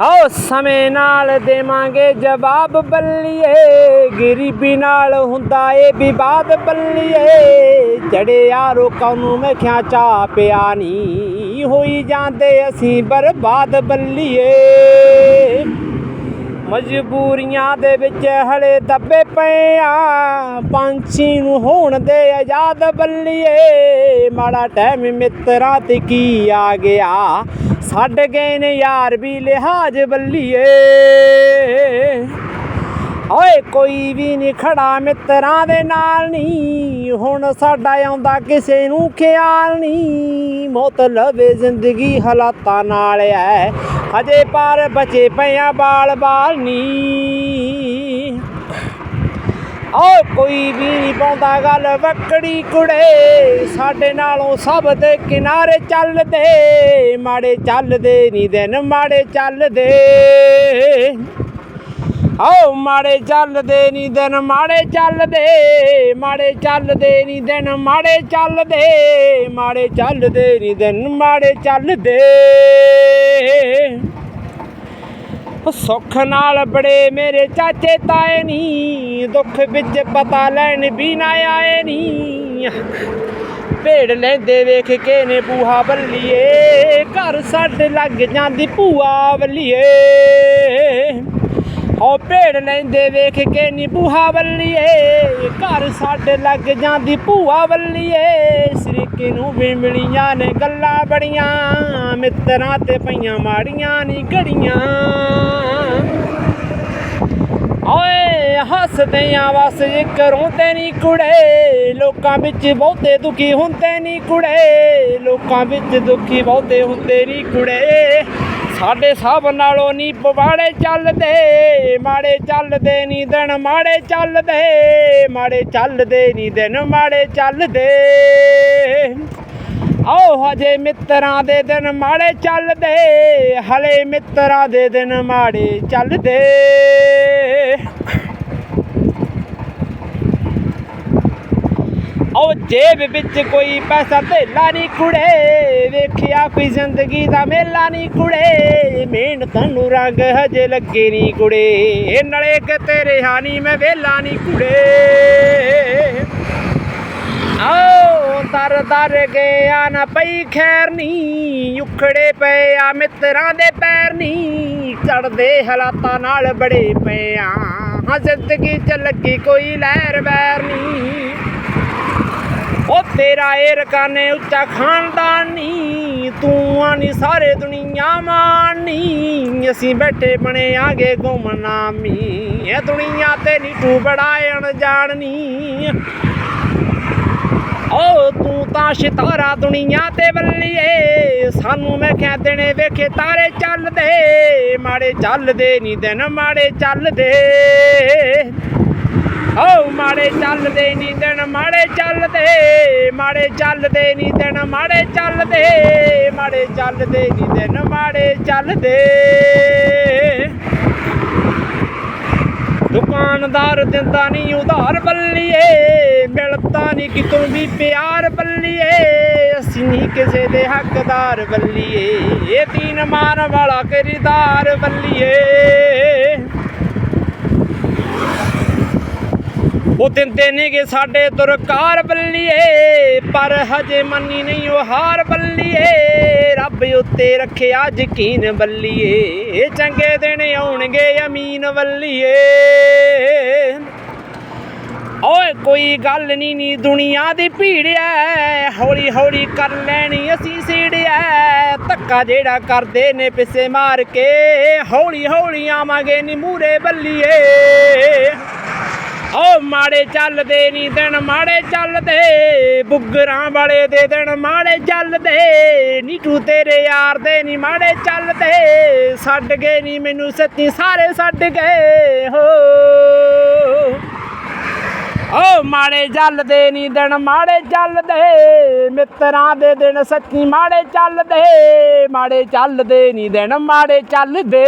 ਹਾਓ ਸਮੇਂ ਨਾਲ ਦੇਵਾਂਗੇ ਜਵਾਬ ਬੱਲੀਏ। ਗਰੀਬੀ ਨਾਲ ਹੁੰਦਾ ਏ ਵਿਵਾਦ ਬੱਲੀਏ। ਜੜਿਆ ਰੋਕਾਂ ਨੂੰ ਮੈਂ ਖਿਆ ਚਾ ਪਿਆ ਨਹੀਂ ਹੋਈ ਜਾਂਦੇ ਅਸੀਂ ਬਰਬਾਦ ਬੱਲੀਏ। ਮਜਬੂਰੀਆਂ ਦੇ ਵਿੱਚ ਹਲੇ ਦੱਬੇ ਪਏ ਆ। ਪੰਛੀ ਨੂੰ ਹੋਣ ਦੇ ਆਜ਼ਾਦ ਬੱਲੀਏ। ਮਾੜਾ ਟਾਈਮ ਮਿੱਤਰਾਂ ਤੇ ਕੀ ਆ ਗਿਆ। ਛੱਡ ਗਏ ਨੇ ਯਾਰ ਵੀ ਲਿਹਾਜ਼ ਬੱਲੀਏ। ਓਏ ਕੋਈ ਵੀ ਨਹੀਂ ਖੜਾ ਮਿੱਤਰਾਂ ਦੇ ਨਾਲ ਨਹੀਂ ਹੁਣ ਸਾਡਾ ਆਉਂਦਾ ਕਿਸੇ ਨੂੰ ਖਿਆਲ ਨਹੀਂ ਮਤਲਬ ਏ ਜ਼ਿੰਦਗੀ ਹਾਲਾਤਾਂ ਨਾਲ ਐ। ਹਜੇ ਪਰ ਬਚੇ ਪਿਆ ਬਾਲ ਬਾਲ ਨਹੀਂ ਓ ਕੋਈ ਵੀ ਨਹੀਂ ਪਾਉਂਦਾ ਗੱਲ ਵਕੜੀ ਕੁੜੇ। ਸਾਡੇ ਨਾਲੋਂ ਸਭ ਦੇ ਕਿਨਾਰੇ ਚੱਲਦੇ, ਮਾੜੇ ਚੱਲਦੇ ਨਹੀਂ ਦਿਨ, ਮਾੜੇ ਚੱਲਦੇ। ਆਓ ਮਾੜੇ ਚੱਲਦੇ ਨਹੀਂ ਦਿਨ, ਮਾੜੇ ਚੱਲਦੇ ਮਾੜੇ ਚੱਲਦੇ ਨਹੀਂ ਦਿਨ, ਮਾੜੇ ਚੱਲਦੇ ਮਾੜੇ ਚੱਲਦੇ ਨਹੀਂ ਦਿਨ, ਮਾੜੇ ਚੱਲਦੇ। ਸੁੱਖ ਨਾਲ ਬੜੇ ਮੇਰੇ ਚਾਚੇ ਤਾਏ ਨੀ, ਦੁੱਖ ਵਿੱਚ ਪਤਾ ਲੈਣ ਵੀ ਨਾ ਆਏ ਨੀ। ਭੇੜ ਲੈਂਦੇ ਵੇਖ ਕੇ ਨੇ ਬੂਹਾ ਬੱਲੀਏ ਘਰ ਸਾਡੇ ਲੱਗ ਜਾਂਦੀ ਭੂਆ ਬੱਲੀਏ ਹੋ ਭੇੜ ਲੈਂਦੇ ਵੇਖ ਕੇ ਨੀ ਬੂਹਾ ਬੱਲੀਏ ਘਰ ਸਾਡੇ ਲੱਗ ਜਾਂਦੀ ਭੂਆ ਬੱਲੀਏ ਸਰੀਕੇ ਨੂੰ ਵੀ ਮਿਲੀਆਂ ਨੇ ਗੱਲਾਂ ਬੜੀਆਂ, ਮਿੱਤਰਾਂ ਤੇ ਪਈਆਂ ਮਾੜੀਆਂ ਨੀ ਘੜੀਆਂ। ਓਏ ਹੱਸਦੇ ਆ ਵਸ ਇੱਕ ਰੋਂਦੇ ਨਹੀਂ ਕੁੜੇ, ਲੋਕਾਂ ਵਿੱਚ ਬਹੁਤੇ ਦੁਖੀ ਹੁੰਦੇ ਨਹੀਂ ਕੁੜੇ, ਲੋਕਾਂ ਵਿੱਚ ਦੁਖੀ ਬਹੁਤੇ ਹੁੰਦੇ ਨਹੀਂ ਕੁੜੇ। ਸਾਡੇ ਸਭ ਨਾਲੋਂ ਨਹੀਂ ਪਵਾੜੇ ਚੱਲਦੇ, ਮਾੜੇ ਚੱਲਦੇ ਨਹੀਂ ਦਿਨ ਮਾੜੇ ਚੱਲਦੇ ਮਾੜੇ ਚੱਲਦੇ ਨਹੀਂ ਦਿਨ ਮਾੜੇ ਚੱਲਦੇ। ਆਓ ਹਜੇ ਮਿੱਤਰਾਂ ਦੇ ਦਿਨ ਮਾੜੇ ਚੱਲਦੇ, ਹਲੇ ਮਿੱਤਰਾਂ ਦੇ ਦਿਨ ਮਾੜੇ ਚੱਲਦੇ। ਉਹ ਜੇਬ ਵਿੱਚ ਕੋਈ ਪੈਸਾ ਧੇਲਾ ਨਹੀਂ ਕੁੜੇ। ਵੇਖਿਆ ਕੋਈ ਜ਼ਿੰਦਗੀ ਦਾ ਮੇਲਾ ਨਹੀਂ ਕੁੜੇ। ਮਿਹਨਤ ਨੂੰ ਰੰਗ ਹਜੇ ਲੱਗੇ ਨਹੀਂ ਕੁੜੇ। ਇਹ ਨਲੇ ਕਿਤੇ ਰਿਹਾ ਨਹੀਂ ਮੈਂ ਵੇਲਾ ਨਹੀਂ ਕੁੜੇ। ਆਓ ਦਰ ਦਰ ਗਿਆ ਨਾ ਪਈ ਖੈਰਨੀ ਉਖੜੇ ਪਏ ਆ ਮਿੱਤਰਾਂ ਦੇ ਪੈਰ ਨਹੀਂ ਚੜਦੇ ਹਾਲਾਤਾਂ ਨਾਲ ਬੜੇ ਪਏ ਆ। ਹਾਂ, ਜ਼ਿੰਦਗੀ ਚ ਲੱਗੀ ਕੋਈ ਲਹਿਰ ਵੈ। ਤੇਰਾ ਇਹ ਰਕਾਨੇ ਉੱਚਾ ਖਾਨਦਾਨੀ, ਤੂੰ ਆਨੀ ਸਾਰੇ ਦੁਨੀਆ ਮਾਨੀ। ਅਸੀਂ ਬੈਠੇ ਬਣੇ ਆਗੇ ਗੁੰਮਨਾਮੀ ਇਹ ਦੁਨੀਆ ਤੇ ਨੀ ਤੂੰ ਬੜਾ ਅਣਜਾਣਨੀ। ਓ, ਤੂੰ ਤਾਂ ਸਿਤਾਰਾ ਦੁਨੀਆ ਤੇ ਬੱਲੀਏ ਸਾਨੂੰ ਮੈਂ ਕਿਹਾ ਦਿਨੇ ਵੇਖੇ ਤਾਰੇ ਚੱਲਦੇ। ਮਾੜੇ ਚੱਲਦੇ ਨਹੀਂ ਦਿਨ, ਮਾੜੇ ਚੱਲਦੇ। ਓ ਮਾੜੇ ਚੱਲਦੇ ਨੀ ਦਿਨ, ਮਾੜੇ ਚੱਲਦੇ ਮਾੜੇ ਚੱਲਦੇ ਨੀ ਦਿਨ, ਮਾੜੇ ਚੱਲਦੇ ਮਾੜੇ ਚੱਲਦੇ ਨੀ ਦਿਨ, ਮਾੜੇ ਚੱਲਦੇ। ਦੁਕਾਨਦਾਰ ਦਿੰਦਾ ਨਹੀਂ ਉਧਾਰ ਬੱਲੀਏ, ਮਿਲਦਾ ਨਹੀਂ ਕਿਤੋਂ ਵੀ ਪਿਆਰ ਬੱਲੀਏ, ਅਸੀਂ ਨਹੀਂ ਕਿਸੇ ਦੇ ਹੱਕਦਾਰ ਬੱਲੀਏ, ਇਹ ਤੀਨ ਮਾਨ ਵਾਲਾ ਖਰੀਦਾਰ ਬੱਲੀਏ ਉਹ ਦਿੰਦੇ ਨੇਗੇ ਸਾਡੇ ਤੁਰਕਾਰ ਬੱਲੀਏ, ਪਰ ਹਜੇ ਮੰਨੀ ਨਹੀਂ ਉਹ ਹਾਰ ਬੱਲੀਏ। ਰੱਬ ਉੱਤੇ ਰੱਖਿਆ ਯਕੀਨ ਬੱਲੀਏ, ਚੰਗੇ ਦਿਨ ਆਉਣਗੇ ਅਮੀਨ ਬੱਲੀਏ। ਓਏ ਕੋਈ ਗੱਲ ਨਹੀਂ ਨੀ ਦੁਨੀਆ ਦੀ ਭੀੜ ਐ, ਹੌਲੀ ਹੌਲੀ ਕਰ ਲੈਣੀ ਅਸੀਂ ਸੀੜਿਆ ਧੱਕਾ ਜਿਹੜਾ ਕਰਦੇ ਨੇ ਪਿੱਛੇ ਮਾਰ ਕੇ, ਹੌਲੀ ਹੌਲੀ ਆਵਾਂਗੇ ਨੀ ਮੂਰੇ ਬੱਲੀਏ। ਓ ਮਾੜੇ ਚੱਲਦੇ ਨਹੀਂ ਦਿਨ, ਮਾੜੇ ਚੱਲਦੇ। ਬੁੱਗਰਾਂ ਵਾਲੇ ਦੇ ਦਿਨ ਮਾੜੇ ਚੱਲਦੇ ਨੀਟੂ ਤੇਰੇ ਯਾਰ ਦੇ ਨਹੀਂ, ਮਾੜੇ ਚੱਲਦੇ। ਛੱਡ ਗਏ ਨਹੀਂ ਮੈਨੂੰ ਸੱਚੀ ਸਾਰੇ ਛੱਡ ਗਏ, ਹੋ। ਓ ਮਾੜੇ ਚੱਲਦੇ ਨਹੀਂ ਦਿਨ, ਮਾੜੇ ਚੱਲਦੇ। ਮਿੱਤਰਾਂ ਦੇ ਦਿਨ ਸੱਚੀ ਮਾੜੇ ਚੱਲਦੇ। ਮਾੜੇ ਚੱਲਦੇ ਨਹੀਂ ਦਿਨ, ਮਾੜੇ ਚੱਲਦੇ।